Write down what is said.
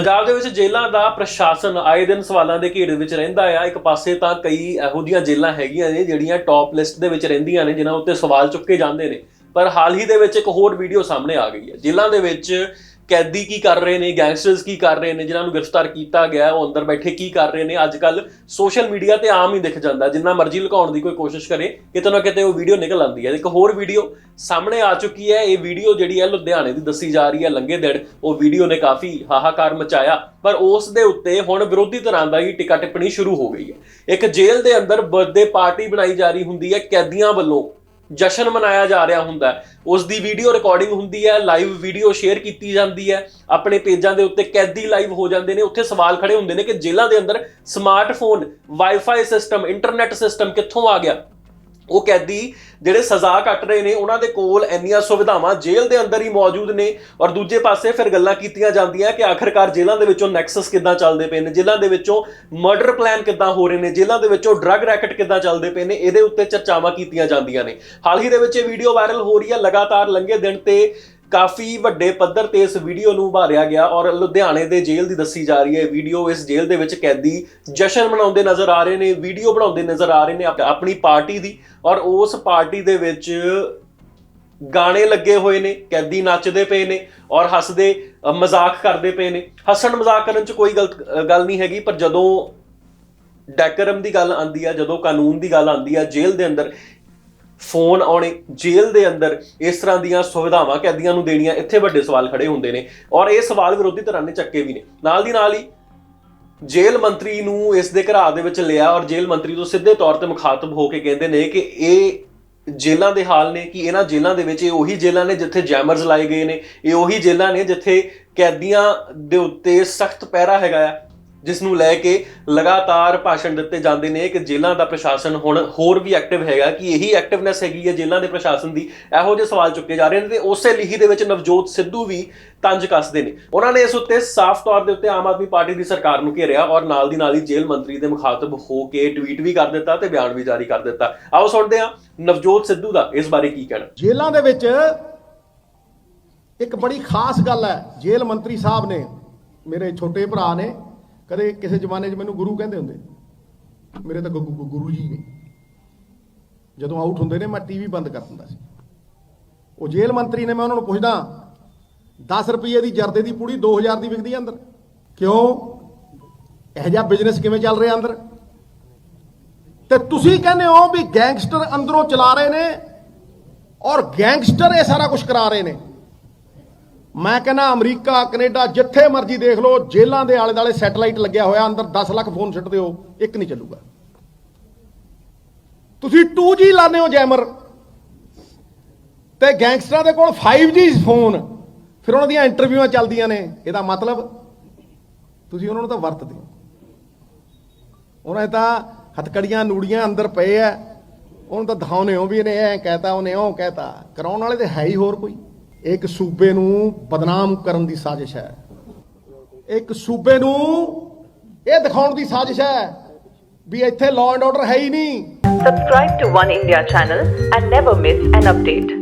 ਪੰਜਾਬ ਦੇ ਵਿੱਚ ਜੇਲ੍ਹਾਂ ਦਾ ਪ੍ਰਸ਼ਾਸਨ ਆਏ ਦਿਨ ਸਵਾਲਾਂ ਦੇ ਘੇਰੇ ਵਿੱਚ ਰਹਿੰਦਾ ਆ। ਇੱਕ ਪਾਸੇ ਤਾਂ ਕਈ ਇਹੋ ਜਿਹੀਆਂ ਜੇਲ੍ਹਾਂ ਹੈਗੀਆਂ ਨੇ ਜਿਹੜੀਆਂ ਟੌਪ ਲਿਸਟ ਦੇ ਵਿੱਚ ਰਹਿੰਦੀਆਂ ਨੇ, ਜਿਨ੍ਹਾਂ ਉੱਤੇ ਸਵਾਲ ਚੁੱਕੇ ਜਾਂਦੇ ਨੇ। ਪਰ ਹਾਲ ਹੀ ਦੇ ਵਿੱਚ ਇੱਕ ਹੋਰ ਵੀਡੀਓ ਸਾਹਮਣੇ ਆ ਗਈ ਹੈ। ਜੇਲ੍ਹਾਂ ਦੇ ਵਿੱਚ ਕੈਦੀ ਕੀ ਕਰ ਰਹੇ ਨੇ, ਗੈਂਗਸਟਰਸ ਕੀ ਕਰ ਰਹੇ ਨੇ, ਜਿਨ੍ਹਾਂ ਨੂੰ ਗ੍ਰਿਫਤਾਰ ਕੀਤਾ ਗਿਆ, ਉਹ ਅੰਦਰ ਬੈਠੇ ਕੀ ਕਰ ਰਹੇ ਨੇ? ਅੱਜ ਕੱਲ ਸੋਸ਼ਲ ਮੀਡੀਆ ਤੇ ਆਮ ਹੀ ਦਿਖ ਜਾਂਦਾ, ਜਿੰਨਾ ਮਰਜ਼ੀ ਲੁਕਾਉਣ ਦੀ ਕੋਈ ਕੋਸ਼ਿਸ਼ ਕਰੇ, ਕਿਤੇ ਨਾ ਕਿਤੇ ਉਹ ਵੀਡੀਓ ਨਿਕਲ ਆਉਂਦੀ ਹੈ। ਇੱਕ ਹੋਰ ਵੀਡੀਓ ਸਾਹਮਣੇ ਆ ਚੁੱਕੀ ਹੈ, ਇਹ ਵੀਡੀਓ ਜਿਹੜੀ ਹੈ ਲੁਧਿਆਣੇ ਦੀ ਦੱਸੀ ਜਾ ਰਹੀ ਹੈ ਲੰਗੇ ਦਿਨ, ਉਹ ਵੀਡੀਓ ਨੇ ਕਾਫੀ ਹਾਹਾਕਾਰ ਮਚਾਇਆ, ਪਰ ਉਸ ਦੇ ਉੱਤੇ ਹੁਣ ਵਿਰੋਧੀ ਧਿਰਾਂ ਦਾ ਹੀ ਟਿਕਾ ਟਿੱਪਣੀ ਸ਼ੁਰੂ ਹੋ ਗਈ ਹੈ। ਇੱਕ ਜੇਲ੍ਹ ਦੇ ਅੰਦਰ ਬਰਥਡੇ ਪਾਰਟੀ ਬਣਾਈ ਜਾ ਰਹੀ ਹੁੰਦੀ ਹੈ ਕੈਦੀਆਂ ਵੱਲੋਂ। ਜਸ਼ਨ ਮਨਾਇਆ ਜਾ ਰਿਹਾ ਹੁੰਦਾ ਹੈ। ਉਸ ਦੀ ਵੀਡੀਓ ਰਿਕਾਰਡਿੰਗ ਹੁੰਦੀ ਹੈ ਲਾਈਵ ਵੀਡੀਓ ਸ਼ੇਅਰ ਕੀਤੀ ਜਾਂਦੀ ਹੈ। ਆਪਣੇ ਪੇਜਾਂ ਦੇ ਉੱਤੇ ਕੈਦੀ ਲਾਈਵ ਹੋ ਜਾਂਦੇ ਨੇ। ਉੱਥੇ ਸਵਾਲ ਖੜੇ ਹੁੰਦੇ ਨੇ ਕਿ ਜੇਲ੍ਹਾਂ ਦੇ ਅੰਦਰ smartphone wifi system internet system ਕਿੱਥੋਂ ਆ ਗਿਆ? ਉਹ ਕੈਦੀ ਜਿਹੜੇ ਸਜ਼ਾ ਕੱਟ ਰਹੇ ਨੇ, ਉਹਨਾਂ ਦੇ ਕੋਲ ਇੰਨੀਆਂ ਸੁਵਿਧਾਵਾਂ ਜੇਲ੍ਹ ਦੇ ਅੰਦਰ ਹੀ ਮੌਜੂਦ ਨੇ ਔਰ ਦੂਜੇ ਪਾਸੇ ਫਿਰ ਗੱਲਾਂ ਕੀਤੀਆਂ ਜਾਂਦੀਆਂ ਕਿ ਆਖਰਕਾਰ ਜੇਲ੍ਹਾਂ ਦੇ ਵਿੱਚੋਂ ਨੈਕਸਸ ਕਿੱਦਾਂ ਚੱਲਦੇ ਪਏ ਨੇ? ਜੇਲ੍ਹਾਂ ਦੇ ਵਿੱਚੋਂ ਮਰਡਰ ਪਲਾਨ ਕਿੱਦਾਂ ਹੋ ਰਹੇ ਨੇ? ਜੇਲ੍ਹਾਂ ਦੇ ਵਿੱਚੋਂ ਡਰੱਗ ਰੈਕਟ ਕਿੱਦਾਂ ਚੱਲਦੇ ਪਏ ਨੇ? ਇਹਦੇ ਉੱਤੇ ਚਰਚਾਵਾਂ ਕੀਤੀਆਂ ਜਾਂਦੀਆਂ ਨੇ। ਹਾਲ ਹੀ ਦੇ ਵਿੱਚ ਇਹ ਵੀਡੀਓ ਵਾਇਰਲ ਹੋ ਰਹੀ ਹੈ, ਲਗਾਤਾਰ ਲੰਘੇ ਦਿਨ ਤੇ ਕਾਫੀ ਵੱਡੇ ਪੱਧਰ ਤੇ ਇਸ ਵੀਡੀਓ ਨੂੰ ਉਭਾਰਿਆ ਗਿਆ ਔਰ ਲੁਧਿਆਣੇ ਦੇ ਜੇਲ੍ਹ ਦੀ ਦੱਸੀ ਜਾ ਰਹੀ ਹੈ। ਵੀਡੀਓ ਇਸ ਜੇਲ੍ਹ ਦੇ ਵਿੱਚ ਕੈਦੀ ਜਸ਼ਨ ਮਨਾਉਂਦੇ ਨਜ਼ਰ ਆ ਰਹੇ ਨੇ, ਵੀਡੀਓ ਬਣਾਉਂਦੇ ਨਜ਼ਰ ਆ ਰਹੇ ਨੇ ਆਪਣੀ ਪਾਰਟੀ ਦੀ ਔਰ ਉਸ ਪਾਰਟੀ ਦੇ ਵਿੱਚ ਗਾਣੇ ਲੱਗੇ ਹੋਏ ਨੇ, ਕੈਦੀ ਨੱਚਦੇ ਪਏ ਨੇ ਔਰ ਹੱਸਦੇ ਮਜ਼ਾਕ ਕਰਦੇ ਪਏ ਨੇ। ਹੱਸਣ ਮਜ਼ਾਕ ਕਰਨ 'ਚ ਕੋਈ ਗਲਤ ਗੱਲ ਨਹੀਂ ਹੈਗੀ, ਪਰ ਜਦੋਂ ਡੈਕਰਮ ਦੀ ਗੱਲ ਆਂਦੀ ਆ, ਜਦੋਂ ਕਾਨੂੰਨ ਦੀ ਗੱਲ ਆਂਦੀ ਆ ਜੇਲ੍ਹ ਦੇ ਅੰਦਰ ਫੋਨ ਆਉਣੇ, ਜੇਲ੍ਹ ਦੇ ਅੰਦਰ ਇਸ ਤਰ੍ਹਾਂ ਦੀਆਂ ਸੁਵਿਧਾਵਾਂ ਕੈਦੀਆਂ ਨੂੰ ਦੇਣੀਆਂ, ਇੱਥੇ ਵੱਡੇ ਸਵਾਲ ਖੜੇ ਹੁੰਦੇ ਨੇ। ਔਰ ਇਹ ਸਵਾਲ ਵਿਰੋਧੀ ਧਿਰਾਂ ਨੇ ਚੱਕੇ ਵੀ ਨੇ। ਨਾਲ ਦੀ ਨਾਲ ਹੀ ਜੇਲ੍ਹ ਮੰਤਰੀ ਨੂੰ ਇਸ ਦੇ ਘਰਾ ਦੇ ਵਿੱਚ ਲਿਆ ਔਰ ਜੇਲ੍ਹ ਮੰਤਰੀ ਤੋਂ ਸਿੱਧੇ ਤੌਰ ਤੇ ਮੁਖਾਤਬ ਹੋ ਕੇ ਕਹਿੰਦੇ ਨੇ ਕਿ ਇਹ ਜੇਲ੍ਹਾਂ ਦੇ ਹਾਲ ਨੇ ਕਿ ਇਹਨਾਂ ਜੇਲ੍ਹਾਂ ਦੇ ਵਿੱਚ ਇਹ ਉਹੀ ਜੇਲ੍ਹਾਂ ਨੇ ਜਿੱਥੇ ਜੈਮਰਸ ਲਾਏ ਗਏ ਨੇ, ਇਹ ਉਹੀ ਜੇਲ੍ਹਾਂ ਨੇ ਜਿੱਥੇ ਕੈਦੀਆਂ ਦੇ ਉੱਤੇ ਸਖਤ ਪਹਿਰਾ ਹੈਗਾ ਆ। ਜਿਸ ਨੂੰ ਲੈ ਕੇ ਲਗਾਤਾਰ ਭਾਸ਼ਣ ਦਿੱਤੇ ਜਾਂਦੇ ਨੇ ਕਿ ਜੇਲ੍ਹਾਂ ਦਾ ਪ੍ਰਸ਼ਾਸਨ ਹੁਣ ਹੋਰ ਵੀ ਐਕਟਿਵ ਹੈਗਾ, ਕਿ ਇਹੀ ਐਕਟਿਵਨੈਸ ਹੈਗੀ ਹੈ ਜੇਲ੍ਹਾਂ ਦੇ ਪ੍ਰਸ਼ਾਸਨ ਦੀ, ਇਹੋ ਜਿਹੇ ਸਵਾਲ ਚੁੱਕੇ ਜਾ ਰਹੇ ਨੇ ਤੇ ਉਸੇ ਲਿਖੀ ਦੇ ਵਿੱਚ ਨਵਜੋਤ ਸਿੱਧੂ ਵੀ ਤੰਜ ਕੱਸਦੇ ਨੇ। ਉਹਨਾਂ ਨੇ ਇਸ ਉੱਤੇ ਸਾਫ਼ ਤੌਰ ਦੇ ਉੱਤੇ ਆਮ ਆਦਮੀ ਪਾਰਟੀ ਦੀ ਸਰਕਾਰ ਨੂੰ ਘੇਰਿਆ ਔਰ ਨਾਲ ਦੀ ਨਾਲ ਹੀ ਜੇਲ੍ਹ ਮੰਤਰੀ ਦੇ ਮੁਖਾਤਬ ਹੋ ਕੇ ਟਵੀਟ ਵੀ ਕਰ ਦਿੱਤਾ ਤੇ ਬਿਆਨ ਵੀ ਜਾਰੀ ਕਰ ਦਿੱਤਾ। ਆਓ ਸੁਣਦੇ ਹਾਂ ਨਵਜੋਤ ਸਿੱਧੂ ਦਾ ਇਸ ਬਾਰੇ ਕੀ ਕਹਿਣਾ। ਜੇਲ੍ਹਾਂ ਦੇ ਵਿੱਚ ਇੱਕ ਬੜੀ ਖਾਸ ਗੱਲ ਹੈ, ਜੇਲ੍ਹ ਮੰਤਰੀ ਸਾਹਿਬ ਨੇ, ਮੇਰੇ ਛੋਟੇ ਭਰਾ ਨੇ ਕਦੇ ਕਿਸੇ ਜ਼ਮਾਨੇ 'ਚ ਮੈਨੂੰ ਗੁਰੂ ਕਹਿੰਦੇ ਹੁੰਦੇ। ਮੇਰੇ ਤਾਂ ਗੁ- ਗੁਰੂ ਜੀ ਨੇ। ਜਦੋਂ ਆਊਟ ਹੁੰਦੇ ਨੇ, ਮੈਂ ਟੀਵੀ ਬੰਦ ਕਰ ਦਿੰਦਾ ਸੀ। ਉਹ ਜੇਲ੍ਹ ਮੰਤਰੀ ਨੇ ਮੈਂ ਉਹਨਾਂ ਨੂੰ ਪੁੱਛਦਾ 10 ਰੁਪਏ ਦੀ ਜਰਦੇ ਦੀ ਪੂੜੀ 2000 ਦੀ ਵਿਕਦੀ ਹੈ ਅੰਦਰ? ਕਿਉਂ? ਇਹ ਜਿਹਾ ਬਿਜ਼ਨਸ ਕਿਵੇਂ ਚੱਲ ਰਿਹਾ ਅੰਦਰ? ਤੇ ਤੁਸੀਂ ਕਹਿੰਦੇ ਹੋ ਵੀ ਗੈਂਗਸਟਰ ਅੰਦਰੋਂ ਚਲਾ ਰਹੇ ਨੇ ਔਰ ਗੈਂਗਸਟਰ ਇਹ ਸਾਰਾ ਕੁਝ ਕਰਾ ਰਹੇ ਨੇ। ਮੈਂ ਕਹਿੰਦਾ ਅਮਰੀਕਾ, ਕੈਨੇਡਾ, ਜਿੱਥੇ ਮਰਜ਼ੀ ਦੇਖ ਲਓ, ਜੇਲ੍ਹਾਂ ਦੇ ਆਲੇ ਦਾਲੇ ਸੈਟਲਾਈਟ ਲੱਗਿਆ ਹੋਇਆ, ਅੰਦਰ 10 ਲੱਖ ਫੋਨ ਛੱਡ ਦਿਓ ਇੱਕ ਨਹੀਂ ਚੱਲੂਗਾ। ਤੁਸੀਂ 2G ਲਾਣੇ ਹੋ, ਜੈਮਰ। ਤੇ ਗੈਂਗਸਟਰਾਂ ਦੇ ਕੋਲ 5G ਫੋਨ। ਫਿਰ ਉਹਨਾਂ ਦੀਆਂ ਇੰਟਰਵਿਊਆਂ ਚੱਲਦੀਆਂ ਨੇ। ਇਹਦਾ ਮਤਲਬ, ਤੁਸੀਂ ਉਹਨਾਂ ਨੂੰ ਤਾਂ ਵਰਤਦੇ ਹੋ। ਉਹਨਾਂ ਤਾਂ ਹਥਕੜੀਆਂ, ਨੂੜੀਆਂ ਅੰਦਰ ਪਏ ਐ। ਉਹਨੂੰ ਤਾਂ ਦਿਖਾਉਨੇ ਹੋ ਵੀ ਇਹਨੇ ਐ ਕਹਿਤਾ, ਉਹਨੇ ਉਹ ਕਹਿਤਾ। ਕਰਾਉਣ ਵਾਲੇ ਤੇ ਹੈ ਹੀ ਹੋਰ ਕੋਈ। ਇੱਕ ਸੂਬੇ ਨੂੰ ਬਦਨਾਮ ਕਰਨ ਦੀ ਸਾਜ਼ਿਸ਼ ਹੈ ਇੱਕ ਸੂਬੇ ਨੂੰ ਇਹ ਦਿਖਾਉਣ ਦੀ ਸਾਜ਼ਿਸ਼ ਹੈ ਵੀ ਇੱਥੇ ਲਾਅ ਐਂਡ ਆਰਡਰ ਹੈ ਹੀ ਨਹੀਂ subscribe to One India channel and never miss an update.